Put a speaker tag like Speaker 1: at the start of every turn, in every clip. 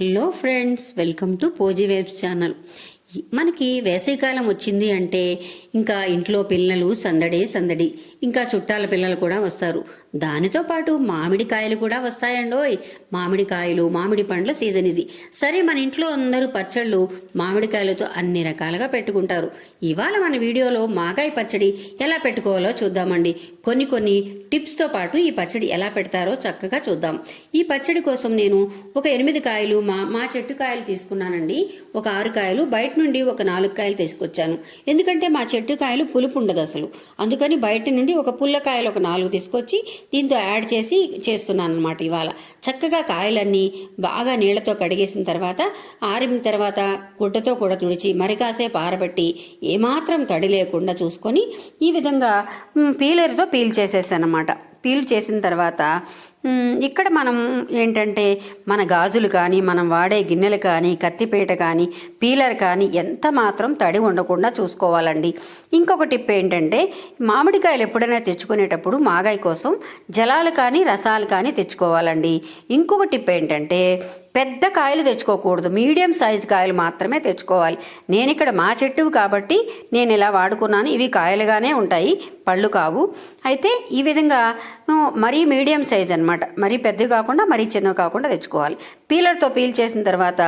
Speaker 1: Hello friends welcome to Pozy Webs channel మనకి వేసవికాలం వచ్చింది అంటే ఇంకా ఇంట్లో పిల్లలు సందడే సందడి ఇంకా చుట్టాల పిల్లలు కూడా వస్తారు. దానితో పాటు మామిడికాయలు కూడా వస్తాయండోయ్. మామిడికాయలు మామిడి పండ్ల సీజన్ ఇది. సరే మన ఇంట్లో అందరూ పచ్చళ్ళు మామిడికాయలతో అన్ని రకాలుగా పెట్టుకుంటారు. ఇవాళ మన వీడియోలో మాగాయ పచ్చడి ఎలా పెట్టుకోవాలో చూద్దామండి. కొన్ని కొన్ని టిప్స్తో పాటు ఈ పచ్చడి ఎలా పెడతారో చక్కగా చూద్దాం. ఈ పచ్చడి కోసం నేను ఒక ఎనిమిది కాయలు మా మా చెట్టు కాయలు తీసుకున్నానండి. ఒక ఆరు కాయలు బయట నుండి ఒక నాలుగు కాయలు తీసుకొచ్చాను. ఎందుకంటే మా చెట్టు కాయలు పులుపు ఉండదు అసలు. అందుకని బయట నుండి ఒక పుల్లకాయలు ఒక నాలుగు తీసుకొచ్చి దీంతో యాడ్ చేసి చేస్తున్నాను అనమాట ఇవాళ. చక్కగా కాయలన్నీ బాగా నీళ్ళతో కడిగేసిన తర్వాత ఆరిన తర్వాత గుడ్డతో కూడా తుడిచి మరి కాసేపు ఆరబెట్టి ఏమాత్రం తడి లేకుండా చూసుకొని ఈ విధంగా పీలర్తో పీల్ చేసేసానమాట అనమాట పీల్ చేసిన తర్వాత ఇక్కడ మనం ఏంటంటే మన గాజులు కానీ మనం వాడే గిన్నెలు కానీ కత్తిపీట కానీ పీలర్ కానీ ఎంత మాత్రం తడి ఉండకుండా చూసుకోవాలండి. ఇంకొక టిప్ ఏంటంటే మామిడికాయలు ఎప్పుడైనా తెచ్చుకునేటప్పుడు మాగాయ కోసం జలాలు కానీ రసాలు కానీ తెచ్చుకోవాలండి. ఇంకొక టిప్ ఏంటంటే పెద్ద కాయలు తెచ్చుకోకూడదు. మీడియం సైజు కాయలు మాత్రమే తెచ్చుకోవాలి. నేను ఇక్కడ మా చెట్టువి కాబట్టి నేను ఇలా వాడుకున్నాను. ఇవి కాయలుగానే ఉంటాయి. పళ్ళు కావు. అయితే ఈ విధంగా మరీ మీడియం సైజ్ అనమాట మరీ పెద్దవి కాకుండా మరీ చిన్నవి కాకుండా తెచ్చుకోవాలి. పీలర్తో పీల్ చేసిన తర్వాత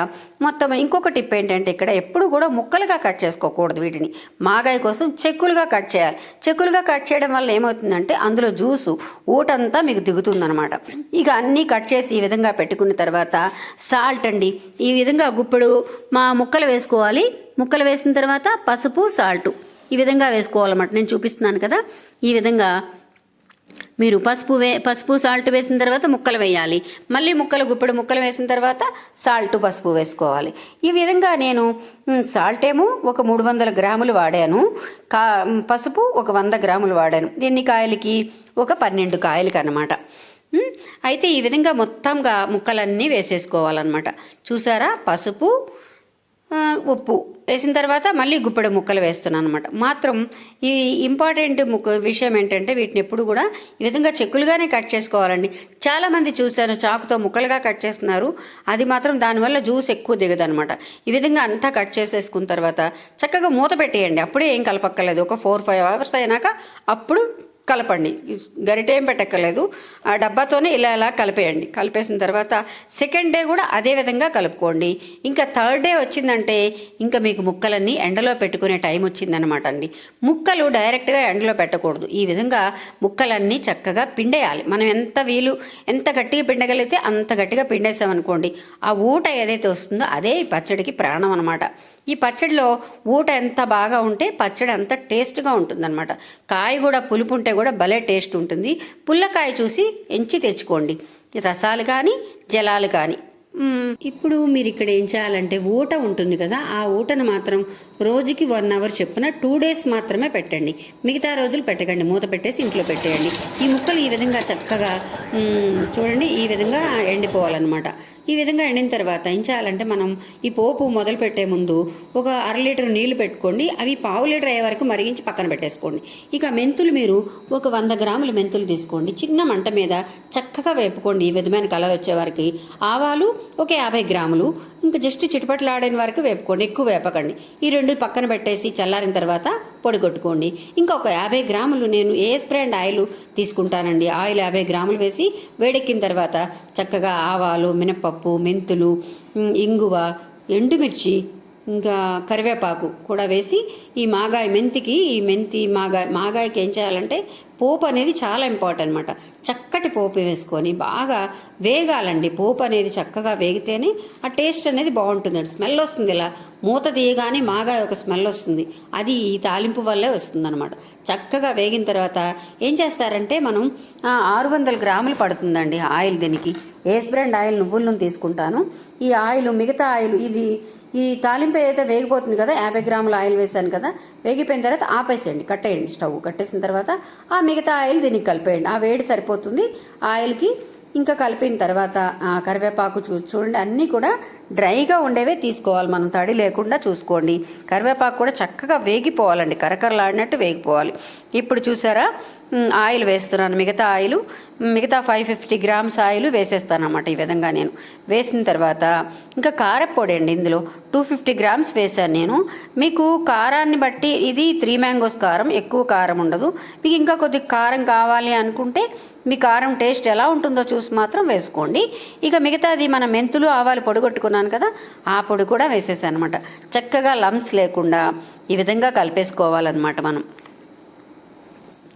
Speaker 1: మొత్తం ఇంకొక టిప్ ఏంటంటే ఇక్కడ ఎప్పుడు కూడా ముక్కలుగా కట్ చేసుకోకూడదు వీటిని. మాగాయ కోసం చెక్కులుగా కట్ చేయాలి. చెక్కులుగా కట్ చేయడం వల్ల ఏమవుతుందంటే అందులో జ్యూసు ఊటంతా మీకు దిగుతుందనమాట ఇక అన్నీ కట్ చేసి ఈ విధంగా పెట్టుకున్న తర్వాత సాల్ట్ అండి. ఈ విధంగా గుప్పెడు మా ముక్కలు వేసుకోవాలి. ముక్కలు వేసిన తర్వాత పసుపు సాల్ట్ ఈ విధంగా వేసుకోవాలన్నమాట. నేను చూపిస్తున్నాను కదా. ఈ విధంగా మీరు పసుపు వే పసుపు సాల్ట్ వేసిన తర్వాత ముక్కలు వేయాలి. మళ్ళీ ముక్కలు గుప్పెడు ముక్కలు వేసిన తర్వాత సాల్ట్ పసుపు వేసుకోవాలి. ఈ విధంగా నేను సాల్ట్ ఏమో ఒక మూడు వందల గ్రాములు వాడాను. కా పసుపు ఒక వంద గ్రాములు వాడాను. ఎన్ని కాయలకి? ఒక పన్నెండు కాయలకి అనమాట అయితే ఈ విధంగా మొత్తంగా ముక్కలన్నీ వేసేసుకోవాలన్నమాట. చూసారా? పసుపు ఉప్పు. వేసిన తర్వాత మళ్ళీ గుప్పెడు ముక్కలు వేస్తున్నాను అనమాట మాత్రం ఈ ఇంపార్టెంట్ ముక్క విషయం ఏంటంటే వీటిని ఎప్పుడు కూడా ఈ విధంగా చెక్కులుగానే కట్ చేసుకోవాలండి. చాలామంది చూశాను చాకుతో ముక్కలుగా కట్ చేస్తున్నారు. అది మాత్రం దానివల్ల జ్యూస్ ఎక్కువ దిగదనమాట ఈ విధంగా అంతా కట్ చేసేసుకున్న తర్వాత చక్కగా మూత పెట్టేయండి. అప్పుడే ఏం కలపక్కర్లేదు. ఒక ఫోర్ ఫైవ్ అవర్స్ అయినాక అప్పుడు కలపండి. గరిటె ఏం పెట్టక్కర్లేదు. ఆ డబ్బాతోనే ఇలా ఇలా కలిపేయండి. కలిపేసిన తర్వాత సెకండ్ డే కూడా అదే విధంగా కలుపుకోండి. ఇంకా థర్డ్ డే వచ్చిందంటే ఇంకా మీకు ముక్కలన్నీ ఎండలో పెట్టుకునే టైం వచ్చిందనమాట అండి. ముక్కలు డైరెక్ట్గా ఎండలో పెట్టకూడదు. ఈ విధంగా ముక్కలన్నీ చక్కగా పిండేయాలి. మనం ఎంత వీలు ఎంత గట్టిగా పిండగలిగితే అంత గట్టిగా పిండేసామనుకోండి ఆ ఊట ఏదైతే వస్తుందో అదే ఈ పచ్చడికి ప్రాణం అనమాట ఈ పచ్చడిలో ఊట ఎంత బాగా ఉంటే పచ్చడి అంత టేస్ట్గా ఉంటుందన్నమాట. కాయ కూడా పులుపు ఉంటే కూడా భలే టేస్ట్ ఉంటుంది. పుల్లకాయ చూసి ఎంచి తెచ్చుకోండి. రసాలు కానీ జలాలు కానీ ఇప్పుడు మీరు ఇక్కడ ఏం చేయాలంటే ఊట ఉంటుంది కదా ఆ ఊటను మాత్రం రోజుకి వన్ అవర్ చొప్పున టూ డేస్ మాత్రమే పెట్టండి. మిగతా రోజులు పెట్టకండి మూత పెట్టేసి ఇంట్లో పెట్టేయండి. ఈ ముక్కలు ఈ విధంగా చక్కగా చూడండి ఈ విధంగా ఎండిపోవాలన్నమాట. ఈ విధంగా ఎండిన తర్వాత ఏం చేయాలంటే మనం ఈ పోపు మొదలు పెట్టే ముందు ఒక అర లీటర్ నీళ్ళు పెట్టుకోండి. అవి పావు లీటర్ అయ్యే వరకు మరిగించి పక్కన పెట్టేసుకోండి. ఇక మెంతులు మీరు ఒక వంద గ్రాముల మెంతులు తీసుకోండి. చిన్న మంట మీద చక్కగా వేపుకోండి. ఈ విధమైన కలర్ వచ్చే వరకు ఆవాలు ఒక యాభై గ్రాములు. ఇంకా జస్ట్ చిటపట్లాడిన వరకు వేపుకోండి ఎక్కువ వేపకండి. ఈ రెండు పక్కన పెట్టేసి చల్లారిన తర్వాత పొడి కొట్టుకోండి. ఇంకా ఒక యాభై గ్రాములు నేను ఏ బ్రాండ్ ఆయిల్ తీసుకుంటానండి. ఆయిల్ యాభై గ్రాములు వేసి వేడెక్కిన తర్వాత చక్కగా ఆవాలు మినపప్పు మెంతులు ఇంగువ ఎండుమిర్చి ఇంకా కరివేపాకు కూడా వేసి ఈ మాగాయ మెంతికి ఈ మెంతి మాగాయ మాగాయకి ఏం చేయాలంటే పోపు అనేది చాలా ఇంపార్టెంట్ అనమాట చక్కటి పోపు వేసుకొని బాగా వేగాలండి. పోపు అనేది చక్కగా వేగితేనే ఆ టేస్ట్ అనేది బాగుంటుందండి స్మెల్ వస్తుంది ఇలా. మూత తీయగానే మాగా ఒక స్మెల్ వస్తుంది. అది ఈ తాలింపు వల్లే వస్తుందన్నమాట. చక్కగా వేగిన తర్వాత ఏం చేస్తారంటే మనం ఆరు వందల గ్రాములు పడుతుందండి ఆయిల్ దీనికి. ఏస్ బ్రాండ్ ఆయిల్ నువ్వుల నూనె తీసుకుంటాను. ఈ ఆయిల్ మిగతా ఆయిల్ ఇది ఈ తాలింపు ఏదైతే వేగిపోతుంది కదా యాభై గ్రాముల ఆయిల్ వేసాను కదా వేగిపోయిన తర్వాత ఆపేసేయండి. కట్టేయండి స్టవ్. కట్టేసిన తర్వాత ఆ మిగతా ఆయిల్ దీనికి కలిపేయండి. ఆ వేడి సరిపోతుంది. ఆయిల్కి ఇంకా కలిపిన తర్వాత కరివేపాకు చూ చూడండి అన్నీ కూడా డ్రైగా ఉండేవే తీసుకోవాలి మనం. తడి లేకుండా చూసుకోండి. కరివేపాకు కూడా చక్కగా వేగిపోవాలండి. కరకరలాడినట్టు వేగిపోవాలి. ఇప్పుడు చూసారా?
Speaker 2: ఆయిల్ వేస్తున్నాను. మిగతా ఆయిల్ మిగతా ఫైవ్ ఫిఫ్టీ గ్రామ్స్ ఆయిల్ వేసేస్తాను అనమాట ఈ విధంగా నేను. వేసిన తర్వాత ఇంకా కారపొడి అండి ఇందులో. టూ ఫిఫ్టీ గ్రామ్స్ వేసాను నేను. మీకు కారాన్ని బట్టి ఇది త్రీ మ్యాంగోస్ కారం ఎక్కువ కారం ఉండదు. మీకు ఇంకా కొద్ది కారం కావాలి అనుకుంటే మీ కారం టేస్ట్ ఎలా ఉంటుందో చూసి మాత్రం వేసుకోండి. ఇక మిగతాది మన మెంతులు ఆవాలు పొడిగొట్టుకున్నాను కదా ఆ పొడి కూడా వేసేసాను అనమాట చక్కగా లమ్స్ లేకుండా ఈ విధంగా కలిపేసుకోవాలన్నమాట మనం.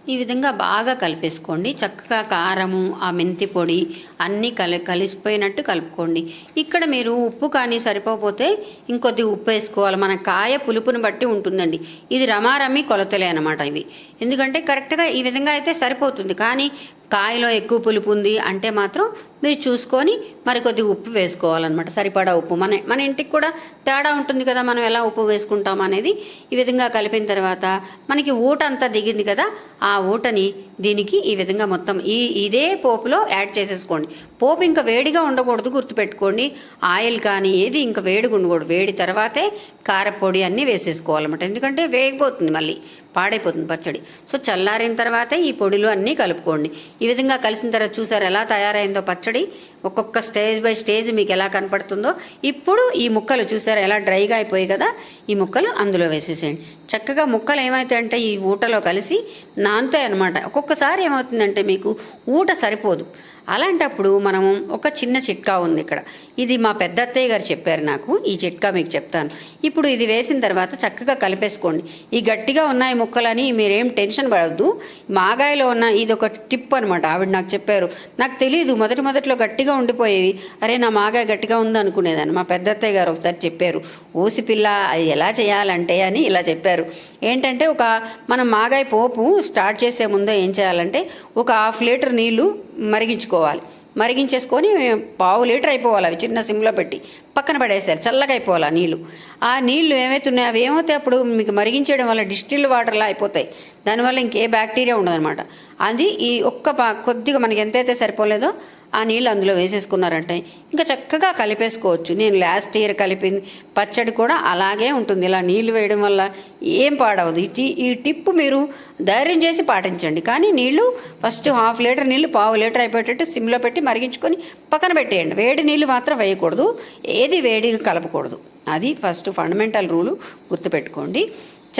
Speaker 2: ఈ విధంగా బాగా కలిపేసుకోండి. చక్కగా కారము ఆ మెంతి పొడి అన్నీ కలి కలిసిపోయినట్టు కలుపుకోండి. ఇక్కడ మీరు ఉప్పు కానీ సరిపోతే ఇంకొద్ది ఉప్పు వేసుకోవాలి. మన కాయ పులుపుని బట్టి ఉంటుందండి. ఇది రమారమి కొలతలే అనమాట ఇవి. ఎందుకంటే కరెక్ట్గా ఈ విధంగా అయితే సరిపోతుంది. కానీ కాయలో ఎక్కువ పులుపు ఉంది అంటే మాత్రం మీరు చూసుకొని మరి కొద్దిగా ఉప్పు వేసుకోవాలన్నమాట. సరిపడా ఉప్పు. మన మన ఇంటికి కూడా తేడా ఉంటుంది కదా మనం ఎలా ఉప్పు వేసుకుంటాం అనేది. ఈ విధంగా కలిపిన తర్వాత మనకి ఊట అంతా దిగింది కదా ఆ ఊటని దీనికి ఈ విధంగా మొత్తం ఈ ఇదే పోపులో యాడ్ చేసేసుకోండి. పోపు ఇంకా వేడిగా ఉండకూడదు గుర్తుపెట్టుకోండి. ఆయిల్ కానీ ఏది ఇంకా వేడిగా ఉండకూడదు. వేడి తర్వాతే కారపొడి అన్నీ వేసేసుకోవాలన్నమాట. ఎందుకంటే వేగిపోతుంది మళ్ళీ పాడైపోతుంది పచ్చడి. సో చల్లారిన తర్వాతే ఈ పొడిలు అన్నీ కలుపుకోండి. ఈ విధంగా కలిసిన తర్వాత చూసారు ఎలా తయారైందో పచ్చడి? ఒక్కొక్క స్టేజ్ బై స్టేజ్ మీకు ఎలా కనపడుతుందో. ఇప్పుడు ఈ ముక్కలు చూసారు ఎలా డ్రైగా అయిపోయాయి కదా? ఈ ముక్కలు అందులో వేసేసేయండి. చక్కగా ముక్కలు ఏమైతే అంటే ఈ ఊటలో కలిసి నానుతాయి అనమాట ఒక్కొక్క ఒక్కొక్కసారి ఏమవుతుందంటే మీకు ఊట సరిపోదు. అలాంటప్పుడు మనము ఒక చిన్న చిట్కా ఉంది ఇక్కడ. ఇది మా పెద్ద అత్తయ్య గారు చెప్పారు నాకు. ఈ చిట్కా మీకు చెప్తాను. ఇప్పుడు ఇది వేసిన తర్వాత చక్కగా కలిపేసుకోండి. ఈ గట్టిగా ఉన్నాయి ముక్కలని మీరేం టెన్షన్ పడవద్దు మాగాయలో ఉన్న ఇది ఒక టిప్ అనమాట ఆవిడ నాకు చెప్పారు. నాకు తెలియదు మొదటి మొదట్లో గట్టిగా ఉండిపోయేవి. అరే నా మాగాయ గట్టిగా ఉంది అనుకునేదాన్ని మా పెద్ద అత్తయ్య గారు ఒకసారి చెప్పారు. ఓసి పిల్ల అది ఎలా చేయాలంటే అని ఇలా చెప్పారు. ఏంటంటే ఒక మనం మాగాయ పోపు స్టార్ట్ చేసే ముందే ఏం చేయాలంటే ఒక హాఫ్ లీటర్ నీళ్ళు మరిగించుకోవాలి. మరిగించేసుకొని పావు లీటర్ అయిపోవాలి అవి చిన్న సిమ్లో పెట్టి. పక్కన పడేసారు చల్లగా అయిపోవాలి ఆ నీళ్ళు ఆ నీళ్ళు ఏమవుతున్నాయి అవి ఏమవుతాయి అప్పుడు మీకు మరిగించడం వల్ల డిస్టిల్ వాటర్లా అయిపోతాయి. దానివల్ల ఇంకే బ్యాక్టీరియా ఉండదన్నమాట. అది ఈ ఒక్క కొద్దిగా మనకి ఎంతైతే సరిపోలేదో ఆ నీళ్ళు అందులో వేసేసుకున్నారంటే ఇంకా చక్కగా కలిపేసుకోవచ్చు. నేను లాస్ట్ ఇయర్ కలిపింది పచ్చడి కూడా అలాగే ఉంటుంది. ఇలా నీళ్ళు వేయడం వల్ల ఏం పాడవదు. ఈ ఈ టిప్ మీరు ధైర్యం చేసి పాటించండి. కానీ నీళ్ళు ఫస్ట్ హాఫ్ లీటర్ నీళ్ళు పావు లీటర్ అయిపోయేటట్టు సిమ్లో పెట్టి మరిగించుకొని పక్కన పెట్టేయండి. వేడి నీళ్ళు మాత్రం వేయకూడదు. ఏది వేడిగా కలపకూడదు. అది ఫస్ట్ ఫండమెంటల్ రూలు గుర్తుపెట్టుకోండి.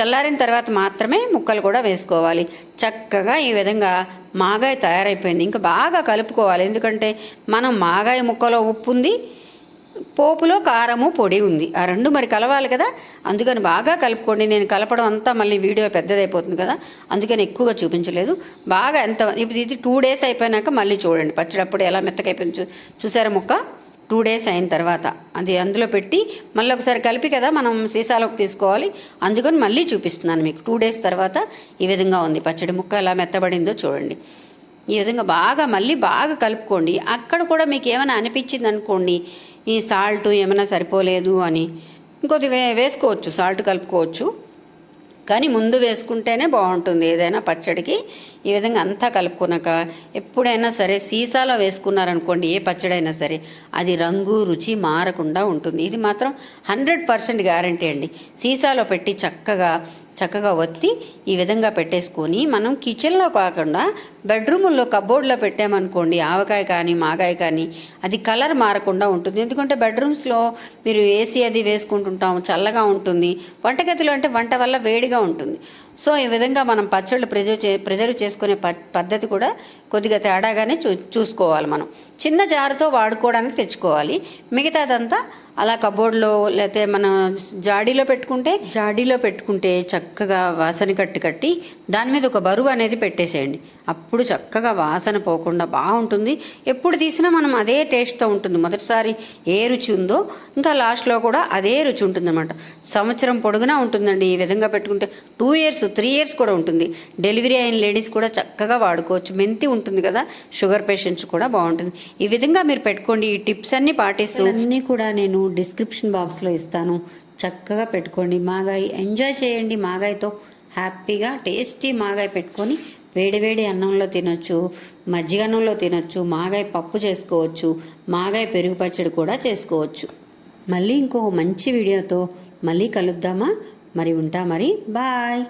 Speaker 2: చల్లారిన తర్వాత మాత్రమే ముక్కలు కూడా వేసుకోవాలి. చక్కగా ఈ విధంగా మాగాయ తయారైపోయింది. ఇంకా బాగా కలుపుకోవాలి. ఎందుకంటే మనం మాగాయ ముక్కలో ఉప్పు ఉంది పోపులో కారము పొడి ఉంది. ఆ రెండు మరి కలవాలి కదా? అందుకని బాగా కలుపుకోండి. నేను కలపడం అంతా మళ్ళీ వీడియో పెద్దదైపోతుంది కదా? అందుకని ఎక్కువగా చూపించలేదు. బాగా ఎంత ఇప్పుడు ఇది టూ డేస్ అయిపోయినాక మళ్ళీ చూడండి. పచ్చడప్పుడు ఎలా మెత్తకైపోయింది చూ చూసారా ముక్క? టూ డేస్ అయిన తర్వాత అది అందులో పెట్టి మళ్ళీ ఒకసారి కలిపి కదా మనం సీసాలోకి తీసుకోవాలి. అందుకని మళ్ళీ చూపిస్తున్నాను మీకు. టూ డేస్ తర్వాత ఈ విధంగా ఉంది. పచ్చడి ముక్క ఎలా మెత్తబడిందో చూడండి. ఈ విధంగా బాగా మళ్ళీ బాగా కలుపుకోండి. అక్కడ కూడా మీకు ఏమైనా అనిపించింది అనుకోండి ఈ సాల్ట్ ఏమైనా సరిపోలేదు అని. ఇంకొద్ది వే వేసుకోవచ్చు సాల్ట్ కలుపుకోవచ్చు. కానీ ముందు వేసుకుంటేనే బాగుంటుంది ఏదైనా పచ్చడికి. ఈ విధంగా అంతా కలుపుకున్నాక ఎప్పుడైనా సరే సీసాలో వేసుకున్నారనుకోండి ఏ పచ్చడైనా సరే అది రంగు రుచి మారకుండా ఉంటుంది. ఇది మాత్రం హండ్రెడ్ పర్సెంట్ గ్యారంటీ అండి. సీసాలో పెట్టి చక్కగా చక్కగా ఒత్తి ఈ విధంగా పెట్టేసుకొని మనం కిచెన్లో కాకుండా బెడ్రూముల్లో కబోర్డ్లో పెట్టామనుకోండి ఆవకాయ కానీ మాగాయ కానీ అది కలర్ మారకుండా ఉంటుంది. ఎందుకంటే బెడ్రూమ్స్లో మీరు ఏసీ అది వేసుకుంటుంటాం చల్లగా ఉంటుంది. వంటగదిలో అంటే వంట వల్ల వేడిగా ఉంటుంది. సో ఈ విధంగా మనం పచ్చళ్ళు ప్రిజర్వ్ చే ప్రిజర్వ్ చేసుకునే ప పద్ధతి కూడా కొద్దిగా తేడాగానే చూ చూసుకోవాలి మనం. చిన్న జారుతో వాడుకోవడానికి తెచ్చుకోవాలి. మిగతాదంతా అలా కబోర్డ్లో లేకపోతే మన జాడీలో పెట్టుకుంటే జాడీలో పెట్టుకుంటే చక్కగా వాసన కట్టి కట్టి దాని మీద ఒక బరువు అనేది పెట్టేసేయండి. అప్పుడు చక్కగా వాసన పోకుండా బాగుంటుంది. ఎప్పుడు తీసినా మనం అదే టేస్ట్తో ఉంటుంది. మొదటిసారి ఏ రుచి ఉందో ఇంకా లాస్ట్లో కూడా అదే రుచి ఉంటుందన్నమాట. సంవత్సరం పొడుగునా ఉంటుందండి ఈ విధంగా పెట్టుకుంటే. టూ ఇయర్స్ త్రీ ఇయర్స్ కూడా ఉంటుంది. డెలివరీ అయిన లేడీస్ కూడా చక్కగా వాడుకోవచ్చు. మెంతి ఉంటుంది కదా షుగర్ పేషెంట్స్ కూడా బాగుంటుంది. ఈ విధంగా మీరు పెట్టుకోండి. ఈ టిప్స్ అన్ని పాటిస్తూ అన్నీ కూడా నేను డిస్క్రిప్షన్ బాక్స్లో ఇస్తాను. చక్కగా పెట్టుకోండి. మాగాయ ఎంజాయ్ చేయండి. మాగాయతో హ్యాపీగా టేస్టీ మాగాయ పెట్టుకొని వేడివేడి అన్నంలో తినొచ్చు మజ్జిగ అన్నంలో తినొచ్చు మాగాయ పప్పు చేసుకోవచ్చు మాగాయ పెరుగు పచ్చడి కూడా చేసుకోవచ్చు. మళ్ళీ ఇంకో మంచి వీడియోతో మళ్ళీ కలుద్దామా? మరి ఉంటా మరి. బాయ్.